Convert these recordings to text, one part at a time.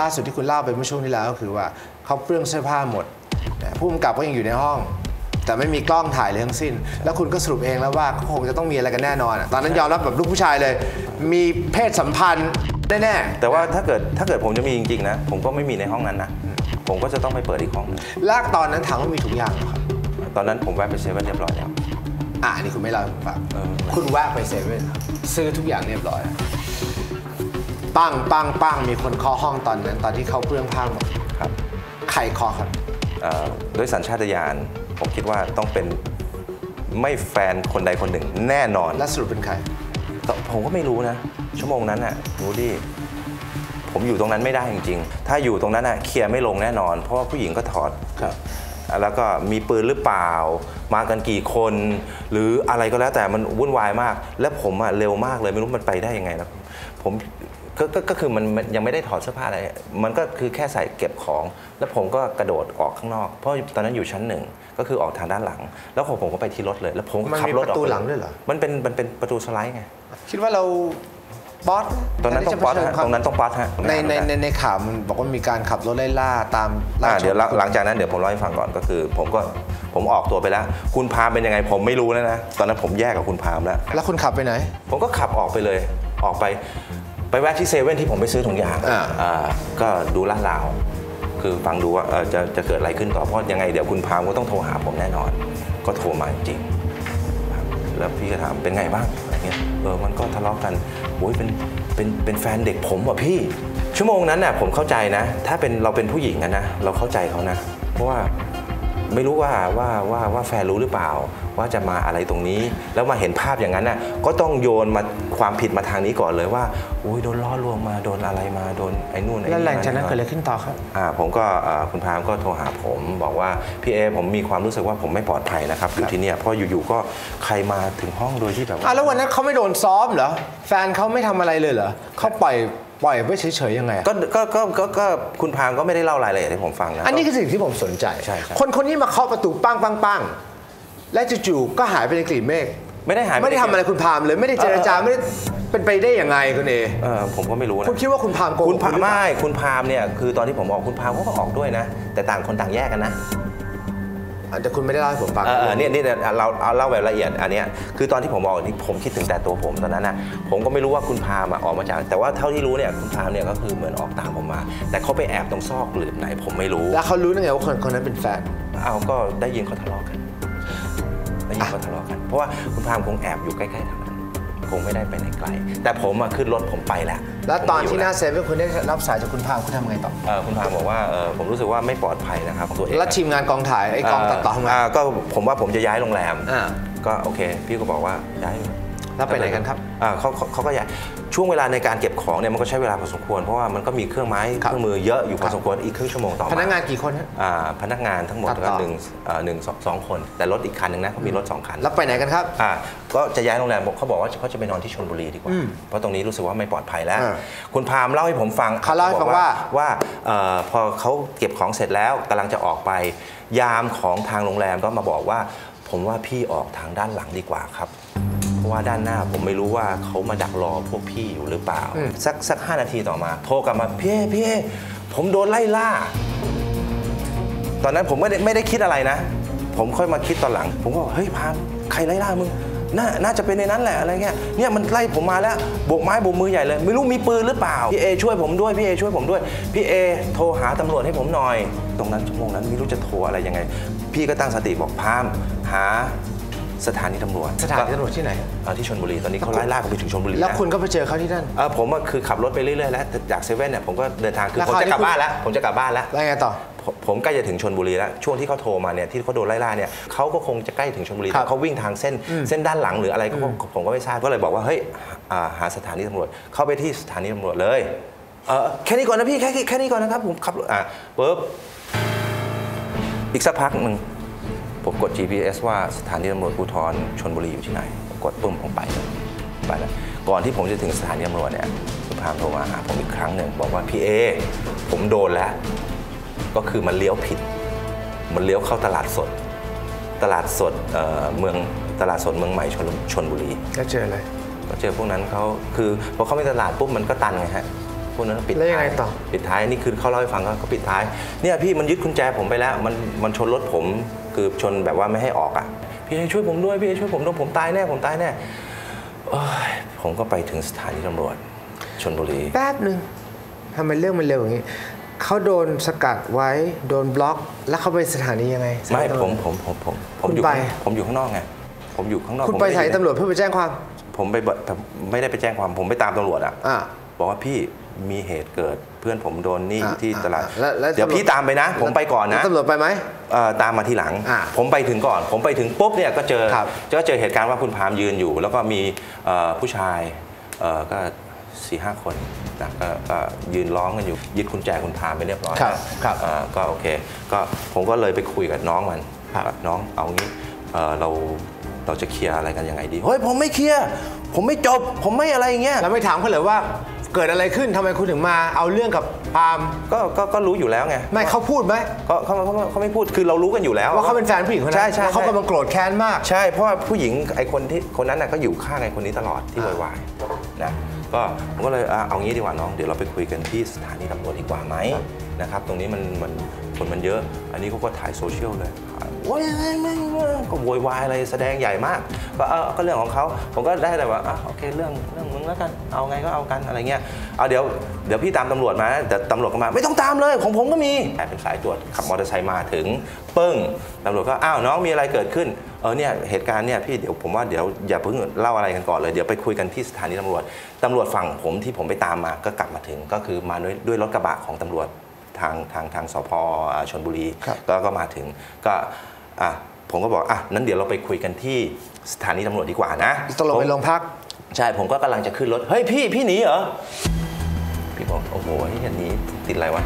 ล่าสุดที่คุณเล่าไปเมื่อช่วงที่แล้วก็คือว่าเขาเปลื้องเสื้อผ้าหมดนะผู้กำกับก็ยังอยู่ในห้อง แต่ไม่มีกล้องถ่ายเลยทั้งสิ้น แล้วคุณก็สรุปเองแล้วว่าคงจะต้องมีอะไรกันแน่นอนอะตอนนั้นยอมรับแบบลูกผู้ชายเลย มีเพศสัมพันธ์แน่ๆแต่ว่าถ้าเกิดถ้าเกิดผมจะมีจริงๆนะ ผมก็ไม่มีในห้องนั้นนะผมก็จะต้องไปเปิดอีกห้องหนึงลากตอนนั้นถามว่ามีถุงยางเหรอครับตอนนั้นผมแวะไปเซเว่นเรียบร้อยแล้วอ่านี่คุณไม่เล่าให้ผมฟังเออคุณแวะไปเซเว่นซื้อทุกอย่างเรียบร้อย ปังปังปังมีคนเคาะห้องตอนนั้น ตอนที่เขาเปลื้องผ้าหมดครับใครเคาะครับเอ่อด้วยสัญชาตญาณผมคิดว่าต้องเป็นไม่แฟนคนใดคนหนึ่งแน่นอนและสรุปเป็นใครแต่ผมก็ไม่รู้นะ ชั่วโมงนั้นน่ะรู้ดิผมอยู่ตรงนั้นไม่ได้จริง ๆ ถ้าอยู่ตรงนั้นน่ะเคลียร์ไม่ลงแน่นอน เพราะว่าผู้หญิงก็ถอดครับแล้วก็มีปืนหรือเปล่า มากันกี่คน หรืออะไรก็แล้วแต่มันวุ่นวายมาก และผมอะเร็วมากเลยไม่รู้มันไปได้ยังไงนะผม ก็ก็ก็คือมันมันยังไม่ได้ถอดเสื้อผ้าอะไร มันก็คือแค่ใส่เก็บของ แล้วผมก็กระโดดออกข้างนอก เพราะตอนนั้นอยู่ชั้นหนึ่งก็คือออกทางด้านหลัง แล้วผมผมก็ไปที่รถเลย แล้วผมก็มันขับมีรถประตูกไปหลังด้วยเหรอ มันเป็นมันเป็นประตูสไลด์ไง คิดว่าเราป๊อตตอนนั้นต้องป๊อตฮะตรงนั้นต้องป๊อตฮะในในในในข่าวมันบอกว่ามีการขับรถไล่ล่าตามล่าอ่าชนเดี๋ยวหลังหลังจากนั้นเดี๋ยวผมเล่าให้ฟังก่อนก็คือ ผมก็ผมออกตัวไปแล้ว คุณพามเป็นยังไงผมไม่รู้แล้วนะ ตอนนั้นผมแยกกับคุณพามแล้ว แล้วคุณขับไปไหน ผมก็ขับออกไปเลย ออกไป ไปแวะที่เซเว่นที่ผมไปซื้อถุงยางอ่า อ่าก็ดูลาดราว คือฟังดูว่าเอ่อจะจะเกิดอะไรขึ้นต่อเพราะยังไงเดี๋ยวคุณพามก็ต้องโทรหาผมแน่นอน ก็โทรมาจริงๆครับแล้วพี่ก็ถามเป็นไงบ้างอะไรเงี้ยเออมันก็ทะเลาะกันโอ้ยเป็นเป็นเป็นแฟนเด็กผมว่ะพี่ ชั่วโมงนั้นน่ะผมเข้าใจนะ ถ้าเป็นเราเป็นผู้หญิงอะนะเราเข้าใจเขานะ เพราะว่า ไม่รู้ว่าว่าว่าว่าแฟนรู้หรือเปล่า ว่าจะมาอะไรตรงนี้ แล้วมาเห็นภาพอย่างนั้นน่ะก็ต้องโยนมาความผิดมาทางนี้ก่อนเลยว่าอุ้ยโดนล่อลวงมาโดนอะไรมาโดนไอ้นู่นไอ้แล้วนี่หลังจากนั้นมาเกิดอะไรขึ้นต่อครับอ่าผมก็อ่าคุณพามก็โทรหาผมบอกว่าพี่เอผมมีความรู้สึกว่าผมไม่ปลอดภัยนะครับอยู่ที่เนี่ยเพราะอยู่ๆก็ใครมาถึงห้องโดยที่แบบอะแล้ววันนั้นเขาไม่โดนซ้อมเหรอแฟนเขาไม่ทำอะไรเลยเหรอเขาปล่อย ปล่อยไว้เฉยๆยังไงอะก็ก็ก็ก็ก็คุณพามก็ไม่ได้เล่ารายละเอียดให้ผมฟังนะ อันนี้คือสิ่งที่ผมสนใจ ใช่ใช่คนคนนี้มาเคาะประตูปังปังปังและจู่ๆก็หายไปในกลีบเมฆไม่ได้หายไม่ได้ทำอะไรคุณพามเลยไม่ได้เจรจาไม่ได้เป็นไปได้ยังไงคุณเอเออผมก็ไม่รู้นะ คุณคิดว่าคุณพามโกหกคุณพามหรือเปล่าไม่ คุณพามเนี่ย คือตอนที่ผมออกคุณพามเขาก็ออกด้วยนะ แต่ต่างคนต่างแยกกันนะอะ แต่คุณไม่ได้เล่าให้ผมฟังเออเออเนี่ยนี่เราเอาเล่าแบบละเอียดอันเนี้ยคือตอนที่ผมออกนี่ผมคิดถึงแต่ตัวผมตอนนั้นนะผมก็ไม่รู้ว่าคุณพามอะออกมาจาก แต่ว่าเท่าที่รู้เนี่ยคุณพามเนี่ยก็คือเหมือนออกตามผมมา แต่เขาไปแอบตรงซอกหลืบไหนผมไม่รู้ แล้วเขารู้ได้ไงว่าคนคนนั้นเป็นแฟนเอาก็ได้ยินเขาทะเลาะกันได้ยินเขาทะเลาะกัน เพราะว่าคุณพามคงแอบอยู่ใกล้ๆทางนั้น คงไม่ได้ไปไหนไกล แต่ผมอะขึ้นรถผมไปแล้วแล้วตอนผมที่ยู่หน้าเซเว่นคุณได้รับสายจากคุณพามคุณทำไงต่อเอ่อคุณพามบอกว่าเอ่อผมรู้สึกว่าไม่ปลอดภัยนะครับของตัวเองแล้วทีมงานกองถ่ายไอ้กองตัดต่อทำไงาก็ผมว่าผมจะย้ายโรงแรมอ่าก็โอเค พี่ก็บอกว่าย้ายแล้วไปไหนกันครับอ่าเขาเขาเขาก็ย้าย ช่วงเวลาในการเก็บของเนี่ยมันก็ใช้เวลาพอสมควรเพราะว่ามันก็มีเครื่องไม้คเครับรื่องมือเยอะอยู่พครัอบสมควรอีกครึ่งชั่วโมงต่อมาพนักงานกี่คนฮะอ่าพนักงานทั้งหมดตัดต่ก็อหนึ่งเอ่อหนึ่งสองสองคน แต่รถอีกคันหนึ่งนะเขามีรถสองคันแล้วไปไหนกันครับอ่าก็จะย้ายโรงแรมบอกเขาบอกว่าเขาจะไปนอนที่ชลบุรีดีกว่า เพราะตรงนี้รู้สึกว่าไม่ปลอดภัยแล้วอ่าคุณพามเล่าให้ผมฟังเขาเล่าให้ฟังว่าว่าเอ่อพอเขาเก็บของเสร็จแล้วกำลังจะออกไป ยามของทางโรงแรมก็มาบอกว่า ผมว่าพี่ออกทางด้านหลังดีกว่าครับเพราะ ว่าด้านหน้าผมไม่รู้ว่าเขามาดักรอพวกพี่อยู่หรือเปล่า สักสักห้านาทีต่อมา โทรกลับมาพี่เอพี่เอผมโดนไล่ล่า ตอนนั้นผมไม่ได้ไม่ได้คิดอะไรนะ ผมค่อยมาคิดตอนหลัง ผมก็บอกเฮ้ยพามใครไล่ล่ามึงน่าน่าจะเป็นในนั้นแหละอะไรเงี้ย เนี่ยมันไล่ผมมาแล้วโบกไม้โบกมือใหญ่เลย ไม่รู้มีปืนหรือเปล่า พี่เอช่วยผมด้วย พี่เอช่วยผมด้วย พี่เอโทรหาตำรวจให้ผมหน่อย ตรงนั้นชั่วโมงนั้นไม่รู้จะโทรอะไรยังไง พี่ก็ตั้งสติบอกพามหา สถานีตำรวจสถานีตำรวจที่ไหนเอ่อที่ชลบุรีตอนนี้เขาไล่ล่ากันไปถึงชลบุรีแล้วนะคุณก็ไปเจอเขาที่นั่นเออผมอะคือขับรถไปเรื่อยๆแล้วจากเซเว่นเนี่ยผมก็เดินทางคือแล้วผมคราวจะนี้กลับคุณบ้านแล้วผมจะกลับบ้านแล้วแล้วไงต่อผมผมใกล้จะถึงชนบุรีแล้ว ช่วงที่เขาโทรมาเนี่ยที่เขาโดนไล่ล่าเนี่ยเขาก็คงจะใกล้ถึงชนบุรีครับแต่เขาวิ่งทางเส้นเส้นด้านหลังหรืออะไรก็ผมผมก็ไม่ทราบก็เลยบอกว่าเฮ้ยอ่าหาสถานีตำรวจเข้าไปที่สถานีตำรวจเลยเออแค่นี้ก่อนนะพี่แค่แค่นี้ก่อนนะครับผมขับรถอะปุ๊บอีกสักพักหนึ่ง ผมกด GPS ว่าสถานีตำรวจภูธรชนบุรีอยู่ที่ไหนผมกดปุ่มผมไปเลยไปแล้วก่อนที่ผมจะถึงสถานีตำรวจเนี่ยคุณพามโทรมาหาผมอีกครั้งหนึ่งบอกว่าพี่เอผมโดนแล้ว ก็คือมันเลี้ยวผิด มันเลี้ยวเข้าตลาดสด ตลาดสดเอ่อเมืองตลาดสดเมืองใหม่ชลชนบุรีแล้วเจออะไรก็เจอพวกนั้นเขาคือพอเขาไม่ตลาดปุ๊บมันก็ตันไงฮะ พวกนั้นปิดแล้วยังไงท้ายต่อปิดท้ายนี่คือเขาเล่าให้ฟังก็เขาปิดท้ายเนี่ยพี่มันยึดกุญแจผมไปแล้ว มันมันชนรถผมคือชนแบบว่าไม่ให้ออกอะพี่ให้ช่วยผมด้วยพี่ให้ช่วยผมด้วยผมตายแน่ผมตายแน่เอ้ยผมก็ไปถึงสถานีตำรวจชนบุรีแป๊บหนึ่งทำไมเรื่องมันเร็วอย่างนี้เขาโดนสกัดไว้โดนบล็อก แล้วเขาไปสถานียังไงไม่สถานีผมผมผมผมผมคุณอยู่ไปข้างผมอยู่ข้างนอกไงผมอยู่ข้างนอกคุณผมไปม่สถานีด้ตำรวจเพื่อไปแจ้งความ ผมไปเบิดไม่ได้ไปแจ้งความผมไปตามตำรวจอะอ่า บอกว่าพี่มีเหตุเกิดเพื่อนผมโดนนี่อ่าที่ตลาดอ่าแล้วแล้วเดี๋ยวตำรวจพี่ตามไปนะ ผมไปก่อนนะแล้วตำรวจไปไหมเอ่อตามมาทีหลังอ่าผมไปถึงก่อน ผมไปถึงปุ๊บเนี่ยก็เจอครับก็เจอเหตุการณ์ว่าคุณพามยืนอยู่ แล้วก็มีเอ่อผู้ชายเอ่อก็สี่ห้าคนนะก็ก็ยืนร้องกันอยู่ยึดกุญแจคุณพามไปเรียบร้อยครับแล้วครับเอ่อก็โอเค ก็ผมก็เลยไปคุยกับน้องมันครับว่าน้องเอางี้เอ่อเรา เราจะเคลียร์อะไรกันยังไงดีเฮ้ยผมไม่เคลียร์ผมไม่จบ ผมไม่อะไรอย่างเงี้ยแล้วไม่ถามเขาเลยว่าเกิดอะไรขึ้นทำไมคุณถึงมาเอาเรื่องกับปาล์มก็ก็ก็รู้อยู่แล้วไงไม่เขาพูดไหมก็เขาเขาเขาไม่พูดคือเรารู้กันอยู่แล้วว่าเขาเป็นแฟนผู้หญิงคนนั้นใช่ใช่แล้วเขาใช่กำลังโกรธแค้นมาก ใช่เพราะว่าผู้หญิงไอ้คนที่คนนั้นน่ะก็อยู่ข้างไอ้คนนี้ตลอดที่อ่าวายๆนะก็ผมก็เลยอะเอางี้ดีกว่าน้องเดี๋ยวเราไปคุยกันที่สถานีตำรวจดีกว่าไหมนะครับตรงนี้มันมันคนมันเยอะ อันนี้เขาก็ถ่ายโซเชียลเลยโอ้ยไม่ไม่ไม่ก็โวยวายอะไรแสดงใหญ่มากก็เออก็เรื่องของเขาผมก็ได้แต่ว่าอะโอเคเรื่องเรื่องมึงแล้วกันเอาไงก็เอากันอะไรเงี้ยเอาเดี๋ยวเดี๋ยวพี่ตามตำรวจมาแต่ตำรวจก็มาไม่ต้องตามเลยของผมก็มีแต่เป็นสายตรวจขับมอเตอร์ไซค์มาถึงปึ้งตำรวจก็อ้าวน้องมีอะไรเกิดขึ้นเออเนี่ยเหตุการณ์เนี่ยพี่เดี๋ยวผมว่าเดี๋ยวอย่าเพิ่งเล่าอะไรกันก่อนเลยเดี๋ยวไปคุยกันที่สถานีตำรวจ ตำรวจฝั่งผมที่ผมไปตามมาก็กลับมาถึง ก็คือมาด้วยด้วยรถกระบะของตำรวจทางทางทางสพอ่าชนบุรีครับก็ก็มาถึงก็อะผมก็บอกอะนั้นเดี๋ยวเราไปคุยกันที่สถานีตำรวจดีกว่านะตกลงไปโรงพักใช่ผมก็กำลังจะขึ้นรถเฮ้ยพี่พี่หนีเหรอพี่บอกโอ้โหไอ้ยันนี้ติดอะไรวะ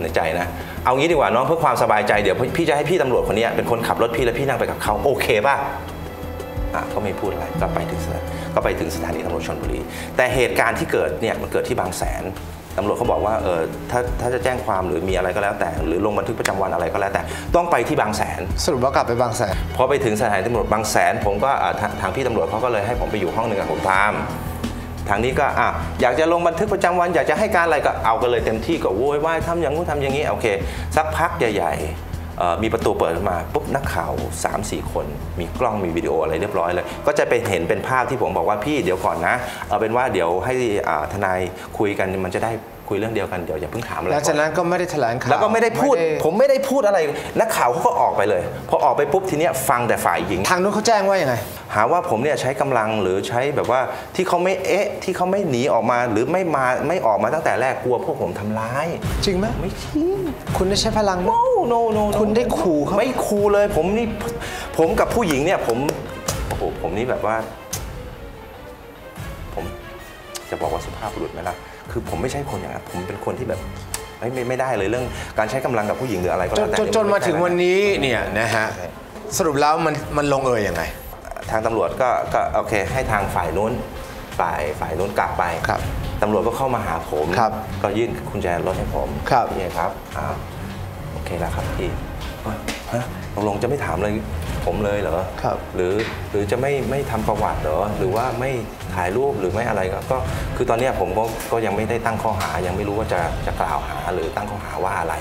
ในใจนะ เอางี้ดีกว่าน้องเพื่อความสบายใจเดี๋ยวพี่จะให้พี่ตำรวจคนเนี้ยเป็นคนขับรถพี่แล้วพี่นั่งไปกับเขาโอเคป่ะอะ ก็ไม่พูดอะไรก็ไปถึงสถานก็ไปถึงสถานีตำรวจชนบุรี แต่เหตุการณ์ที่เกิดเนี่ยมันเกิดที่บางแสนตำรวจเขาบอกว่าเออถ้าถ้าจะแจ้งความหรือมีอะไรก็แล้วแต่ หรือลงบันทึกประจำวันอะไรก็แล้วแต่ ต้องไปที่บางแสน สรุปว่ากลับไปบางแสนพอไปถึงสถานีตำรวจบางแสน ผมก็อ่าทางทางพี่ตำรวจเขาก็เลยให้ผมไปอยู่ห้องหนึ่งกับผมตามทางนี้ก็อะอยากจะลงบันทึกประจำวัน อยากจะให้การอะไรก็เอากันเลยเต็มที่ก็โวยวายทำอย่างงู้นทำอย่างนี้โอเค สักพักใหญ่ๆเอ่อ มีประตูเปิดมาปุ๊บนักข่าว 3-4 คน มีกล้องมีวิดีโออะไรเรียบร้อยเลย ก็จะไปเห็นเป็นภาพที่ผมบอกว่าพี่เดี๋ยวก่อนนะ เอาเป็นว่าเดี๋ยวให้ทนายคุยกันมันจะได้ คุยเรื่องเดียวกันเดี๋ยวอย่าเพิ่งถามอะไรหลังก่จากอนนั้นก็ไม่ได้แถลงข่าวแล้วก็ไม่ได้พูด ผมไม่ได้พูดอะไรนักข่าวเขาก็ออกไปเลยพอออกไปปุ๊บทีเนี้ยฟังแต่ฝ่ายหญิง ทางนู้นเขาแจ้งว่ายังไง หาว่าผมเนี่ยใช้กำลังหรือใช้แบบว่าที่เขาไม่เอ๊ะที่เขาไม่หนีออกมาหรือไม่มาไม่ออกมาตั้งแต่แรกกลัวพวกผมทำร้าย จริงไหมไม่จริงคุณได้ใช้พลังไหม no no no no คุณได้ขู่เขาไม่ขู่เลยผมนี่ผมกับผู้หญิงเนี่ยผมโอ้โหผมนี่แบบว่า ผมจะบอกว่าสุภาพบุรุษไหมล่ะ คือผมไม่ใช่คนอย่างนั้นผมเป็นคนที่แบบไม่ไม่ไม่ได้เลยเรื่องการใช้กำลังกับผู้หญิงหรืออะไรก็จแล้นวแต่จนจนมาถึงวันนี้เนี่ยนะฮะสรุปแล้วมันมันลงเอยยังไง ทางตำรวจก็ก็โอเค ให้ทางฝ่ายนู้นฝ่ายฝ่ายนู้นกลับไปครับตำรวจก็เข้ามาหาผม ครับก็ยื่นกุญแจรถให้ผมครับ นี่ครับอ้าวโอเคแล้วครับพี่เอ้ยฮะตกลงจะไม่ถามเลยผมเลยเหรอครับหรือหรือจะไม่ไม่ทำประวัติเหรอหรือว่าไม่ถ่ายรูปหรือไม่อะไรก็ก็คือตอนเนี้ยผมก็ก็ยังไม่ได้ตั้งข้อหายังไม่รู้ว่าจะจะกล่าวหาหรือตั้งข้อหาว่าอะไร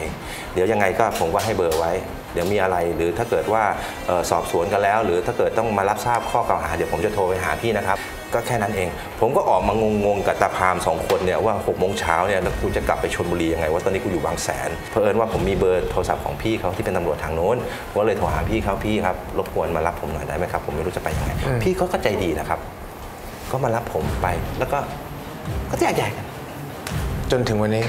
เดี๋ยวยังไงก็ผมก็ให้เบอร์ไว้ เดี๋ยวมีอะไรหรือถ้าเกิดว่าเอ่อสอบสวนกันแล้ว หรือถ้าเกิดต้องมารับทราบข้อกล่าวหาเดี๋ยวผมจะโทรไปหาพี่นะครับ ก็แค่นั้นเอง ผมก็ออกมางงๆกับตาพามสองคนเนี่ยว่า6กโมงเช้าเนี่ยแล้วกูจะกลับไปชลบุรียังไงว่าตอนนี้กูอยู่บางแสนเผอิญว่าผมมีเบอร์โทรศัพท์ของพี่เขาที่เป็นตำรวจทางโน้นผมก็เลยโทรหาพี่เขาพี่ครับรบกวนมารับผมหน่อยได้ไหมครับ ผมไม่รู้จะไปยังไงอืมพี่เขาก็ใจดีนะครับ ก็มารับผมไปแล้วก็ก็แยกย้ายกันจนถึงวันนี้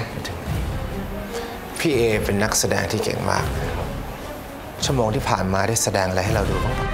พี่เอเป็นนักแสดงที่เก่งมาก ชั่วโมงที่ผ่านมาได้แสดงอะไรให้เราดูบ้างปะ